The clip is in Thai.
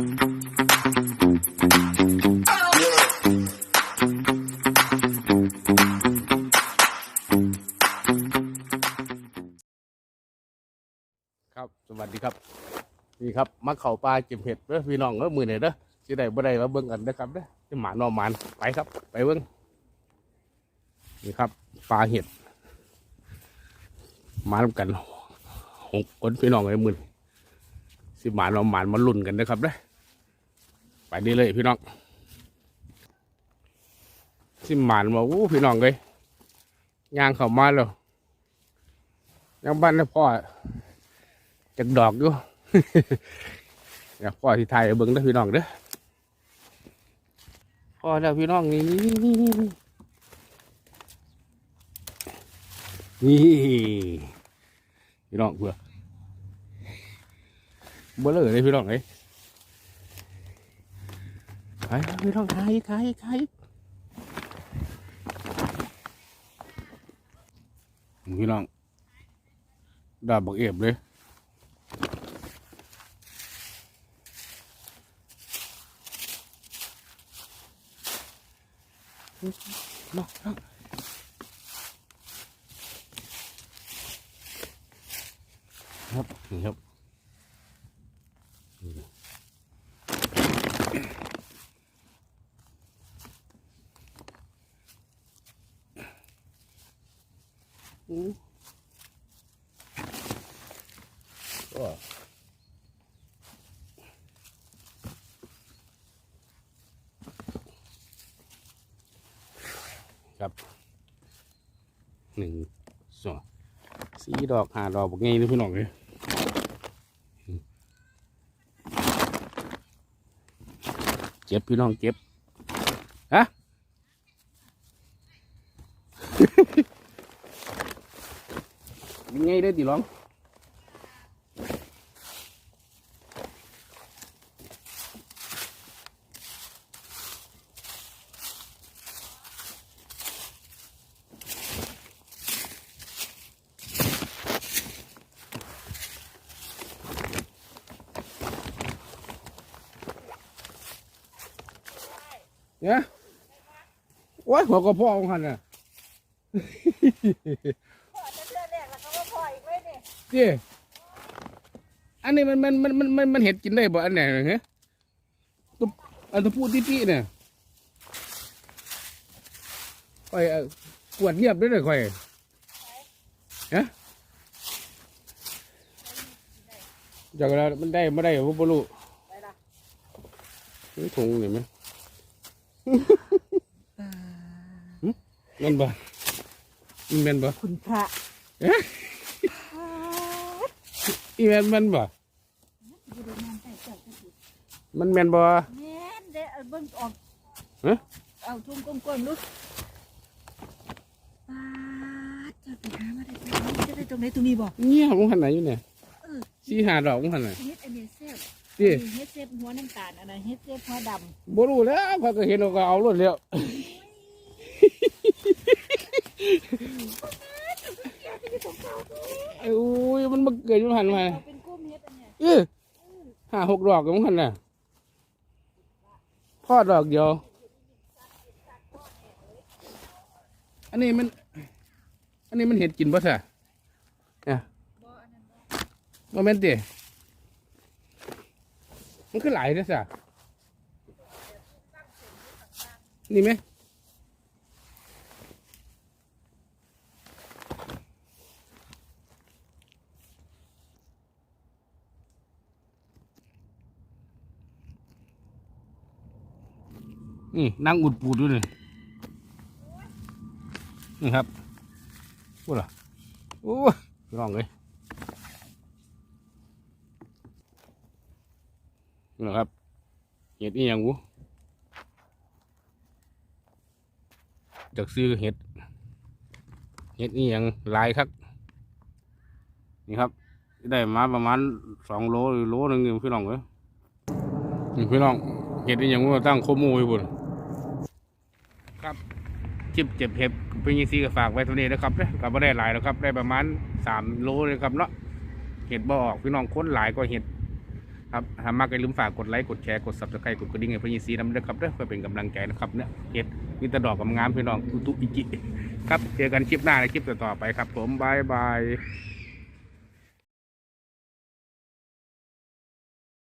ครับสวัสดีครับ นี่ครับมะเข่าปลาเก็บเห็ดเด้อพี่น้องเด้อมือไหนเด้อสิได้บ่ได้มาเบิ้งกันนะครับเด้อที่หมานอหมานไปครับ ไปเบิ้งนี่ครับปลาเห็ดมาทำกันหกคนพี่น้องเลอมือสิหมานอหมานมาลุ่นกันนะครับเด้อ ไปนี่เลยพี่น้องสิหมานมาอู้พี่น้องเลยย่างเข้ามาแล้วยังบ้านนะพ่อจักดอกอยู่อยากพ่อที่ไทยเบิ้งเด้พี่น้องเด้อพ่อแล้วพี่น้องนี่นี่นี่นี่นี่พี่น้องเพื่อเบลเลยพี่น้องเลย ไปพี่น้องขายขายขายพี่น้องดาบบักเอฟเลยมามาครับนี่ครับ อืมก็ครับหนึ่งสองสี่ดอกห้าดอกบอกไงนี่พี่น้องเลยเจ็บพี่น้องเจ็บฮะ ยังไงได้อตีร้องเนี่ยโอ้ยหัวกระเพาะของหันน่ะ ว้เนี่ยเจ้อันนี้มันมันมันมันมันมันเห็ดกินได้บ่อันไหนเหรอตัวอันตัวพูดที่พี่เนี่ยค่อยเอากวดเงียบด้วยเลยค่อยฮะจากเรามันได้ไม่ได้ผมไม่รู้ไปละนี่ถุงเห็นไหมหึแม่นบ่มันแม่นบ่คุณพระเอ๊ะอีแม่นแม่นบ่อยู่ในงานแต่เจ้าก็สิมันแม่นบ่แม่นเด้อเอาเบิ่งออกฮะเอาทุ่งกลมๆลูกปาดเจ้าไปหามาได้ตรงนี้จะได้ตรงไหนตรงนี้บอกเงี้ยของหันไหนอยู่เนี่ยเออสีหาดอกของหันไหนเฮ็ดอันนี้เซฟดิเฮ็ดเซฟหัวน้ำตาลอันนั้นเฮ็ดเซฟหัวดบ่รู้แล้วพอก็เห็นเราก็เอารถแล้ว ไอ้อุ้ยมันมาเกิดอยู่หันำมาเอาเป็นกุ้มเฮ็ดอันเนี้ยเออห้าหกดอกของหันน่ะพอดอกเดียว อันนี้มัน อันนี้มันเห็ดกินป่ะสะเนี่ยบ่อันนั้นบ่โมเมนต์ดิมันคือหลายนะสะนี่ไหม นี่นั่งอุดปูดด้วยนี่นี่ครับพูดเหรอโอ้ยร้องเลยนี่นะครับเห็ดนี่ยังวูจากซื้อเห็ดเห็ดนี่ยังลายครับนี่ครับได้มาประมาณสองโลหรือโลหนึ่งพี่น้องเอ้ยพี่น้องเห็ดนี่ยังว่าตั้งโคโมอยู่บน ครับจิบเจ็บเห็ดเป็นยังซีก็ฝากไว้เท่านี้นะครับเด้อก็ไม่ได้หลายแล้วครับ ได้ประมาณสามโลเลยครับเนาะเห็ดบ่ออกพี่น้องค้นหลายก็เห็ดครับหากมากอย่าลืมฝากกดไลค์กดแชร์กด subscribe กดกระดิ่งให้พื่ยีซีนำด้วยครับเด้อเพื่อเป็นกำลังใจนะครับเนี่ยเฮ็ดมีแต่ดอกงามพี่น้องตุตุอิจิครับเจอกันคลิปหน้าในคลิปต่อไปครับ ผมบายบาย